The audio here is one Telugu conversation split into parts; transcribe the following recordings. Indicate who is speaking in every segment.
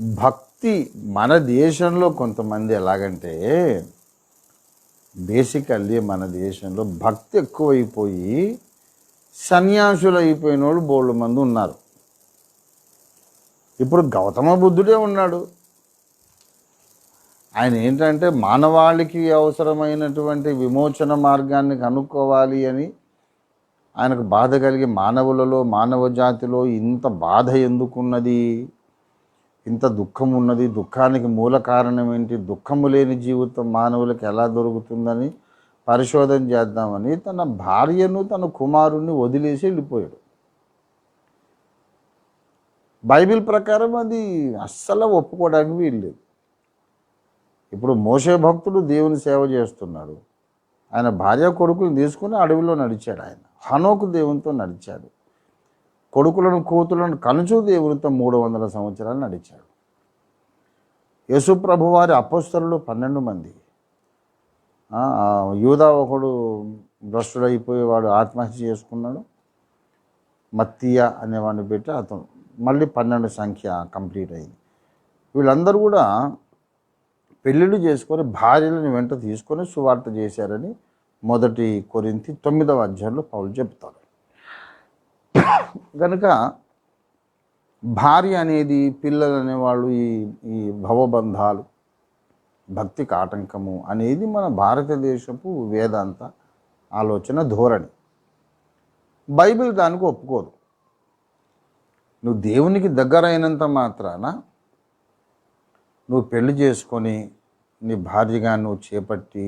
Speaker 1: భక్తి మన దేశంలో కొంతమంది ఎలాగంటే బేసికల్లీ మన దేశంలో భక్తి ఎక్కువైపోయి సన్యాసులు అయిపోయిన వాళ్ళు బోళ్ళు మంది ఉన్నారు. ఇప్పుడు గౌతమ బుద్ధుడే ఉన్నాడు. ఆయన ఏంటంటే మానవాళికి అవసరమైనటువంటి విమోచన మార్గాన్ని కనుక్కోవాలి అని ఆయనకు బాధ కలిగి మానవులలో మానవ జాతిలో ఇంత బాధ ఎందుకున్నది? ఇంత దుఃఖం ఉన్నది దుఃఖానికి మూల కారణం ఏంటి? దుఃఖము లేని జీవితం మానవులకు ఎలా దొరుకుతుందని పరిశోధన చేద్దామని తన భార్యను తన కుమారుణ్ణి వదిలేసి వెళ్ళిపోయాడు. బైబిల్ ప్రకారం అది అస్సలు ఒప్పుకోవడానికి వీల్లేదు. ఇప్పుడు మోసే భక్తుడు దేవుని సేవ చేస్తున్నాడు. ఆయన భార్య కొడుకులు తీసుకుని అడవిలో నడిచాడు ఆయన. హనోకు దేవునితో నడిచాడు. కొడుకులను కూతులను కనుచూ దేవునితో మూడు వందల సంవత్సరాలు నడిచాడు. యేసుప్రభు వారి అపస్తరులు పన్నెండు మంది. యూదా ఒకడు భ్రష్టుడైపోయి వాడు ఆత్మహత్య చేసుకున్నాడు. మత్తియా అనేవాడిని పెట్టి అతను మళ్ళీ పన్నెండు సంఖ్య కంప్లీట్ అయింది. వీళ్ళందరూ కూడా పెళ్ళిళ్ళు చేసుకొని భార్యలను వెంట తీసుకొని సువార్త చేశారని మొదటి కొరింతి తొమ్మిదవ అధ్యాయంలో పౌలు చెప్తారు కనుక భార్య అనేది పిల్లలు అనేవాళ్ళు ఈ ఈ భవబంధాలు భక్తికి ఆటంకము అనేది మన భారతదేశపు వేదాంత ఆలోచన ధోరణి. బైబిల్ దానికి ఒప్పుకోదు. నువ్వు దేవునికి దగ్గరైనంత మాత్రాన నువ్వు పెళ్ళి చేసుకొని నీ భార్యగా నువ్వు చేపట్టి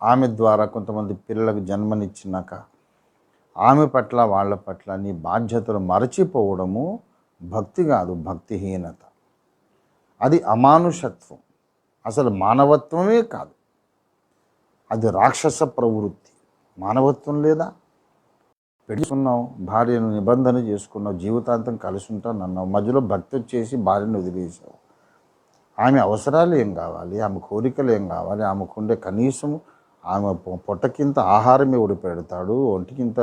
Speaker 1: ఆమె ద్వారా కొంతమంది పిల్లలకు జన్మనిచ్చినాక ఆమె పట్ల వాళ్ళ పట్ల నీ బాధ్యతలు మరచిపోవడము భక్తి కాదు భక్తిహీనత. అది అమానుషత్వం. అసలు మానవత్వమే కాదు. అది రాక్షస ప్రవృత్తి. మానవత్వం లేదా? పెట్టుకున్నావు భార్యను నిబంధన చేసుకున్నావు జీవితాంతం కలిసి ఉంటాను అన్నావు మధ్యలో భక్తి వచ్చేసి భార్యను వదిలేసావు. ఆమె అవసరాలు ఏం కావాలి? ఆమె కోరికలు ఏం కావాలి? ఆమెకుండే కనీసం ఆమె పొట్టకింత ఆహారం ఎవడు పెడతాడు ఒంటికింత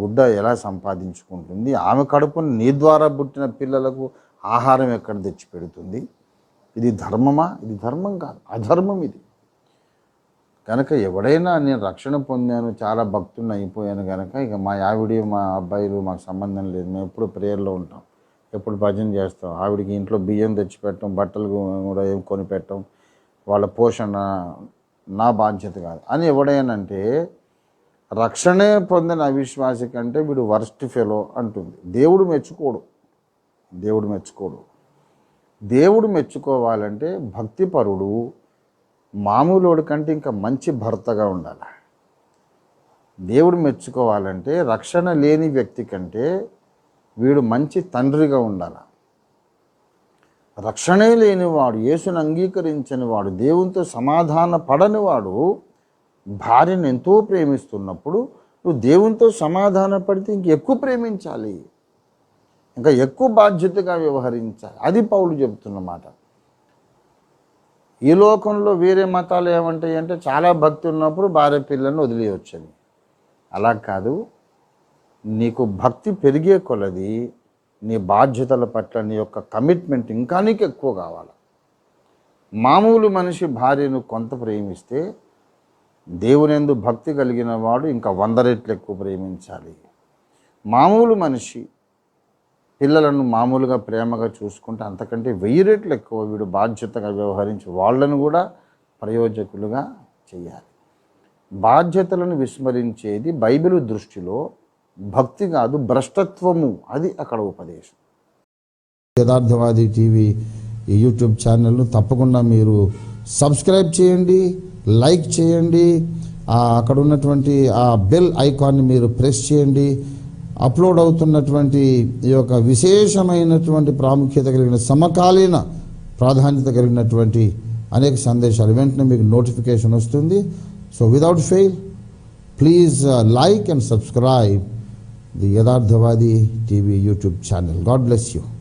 Speaker 1: గుడ్డ ఎలా సంపాదించుకుంటుంది ఆమె కడుపును నీ ద్వారా పుట్టిన పిల్లలకు ఆహారం ఎక్కడ తెచ్చి పెడుతుంది? ఇది ధర్మమా? ఇది ధర్మం కాదు అధర్మం ఇది. కనుక ఎవడైనా నేను రక్షణ పొందాను చాలా భక్తుని అయిపోయాను కనుక ఇక మా ఆవిడ మా అబ్బాయిలు మాకు సంబంధం లేదు మేము ఎప్పుడు ప్రేయర్లో ఉంటాం ఎప్పుడు భజన చేస్తాం ఆవిడకి ఇంట్లో బియ్యం తెచ్చిపెట్టడం బట్టలు కూడా ఏం కొనిపెట్టడం వాళ్ళ పోషణ నా బాధ్యత కాదు. అని ఎవడైనంటే రక్షణే పొందిన అవిశ్వాసి కంటే వీడు వర్స్ట్ ఫెలో అంటుంది. దేవుడు మెచ్చుకోడు. దేవుడు మెచ్చుకోడు. దేవుడు మెచ్చుకోవాలంటే భక్తిపరుడు మామూలుడి కంటే ఇంకా మంచి భర్తగా ఉండాలి. దేవుడు మెచ్చుకోవాలంటే రక్షణ లేని వ్యక్తి కంటే వీడు మంచి తండ్రిగా ఉండాలి. రక్షణే లేనివాడు యేసును అంగీకరించని వాడు దేవునితో సమాధాన పడని వాడు భార్యను ఎంతో ప్రేమిస్తున్నప్పుడు నువ్వు దేవునితో సమాధాన పడితే ఇంక ఎక్కువ ప్రేమించాలి. ఇంకా ఎక్కువ బాధ్యతగా వ్యవహరించాలి. అది పౌలు చెబుతున్నమాట ఈ లోకంలో వేరే మతాలు ఏమంటాయి అంటే చాలా భక్తి ఉన్నప్పుడు భార్య పిల్లల్ని వదిలేయొచ్చని. అలా కాదు. నీకు భక్తి పెరిగే కొలది నీ బాధ్యతల పట్ల నీ యొక్క కమిట్మెంట్ ఇంకా నీకు ఎక్కువ కావాలి. మామూలు మనిషి భార్యను కొంత ప్రేమిస్తే దేవునెందు భక్తి కలిగిన వాడు ఇంకా వంద రెట్లు ఎక్కువ ప్రేమించాలి. మామూలు మనిషి పిల్లలను మామూలుగా ప్రేమగా చూసుకుంటే అంతకంటే వెయ్యి రెట్లు ఎక్కువ వీడు బాధ్యతగా వ్యవహరించి వాళ్ళను కూడా ప్రయోజకులుగా చేయాలి. బాధ్యతలను విస్మరించేది బైబిల్ దృష్టిలో భక్తి కాదు భ్రష్టత్వము. అది అక్కడ ఉపదేశం.
Speaker 2: యథార్థవాది టీవీ యూట్యూబ్ ఛానల్ను తప్పకుండా మీరు సబ్స్క్రైబ్ చేయండి లైక్ చేయండి అక్కడ ఉన్నటువంటి ఆ బెల్ ఐకాన్ని మీరు ప్రెస్ చేయండి. అప్లోడ్ అవుతున్నటువంటి ఈ యొక్క విశేషమైనటువంటి ప్రాముఖ్యత కలిగిన సమకాలీన ప్రాధాన్యత కలిగినటువంటి అనేక సందేశాలు. వెంటనే మీకు నోటిఫికేషన్ వస్తుంది. So without fail please like and subscribe the Yadardhavadi TV YouTube channel. God bless you.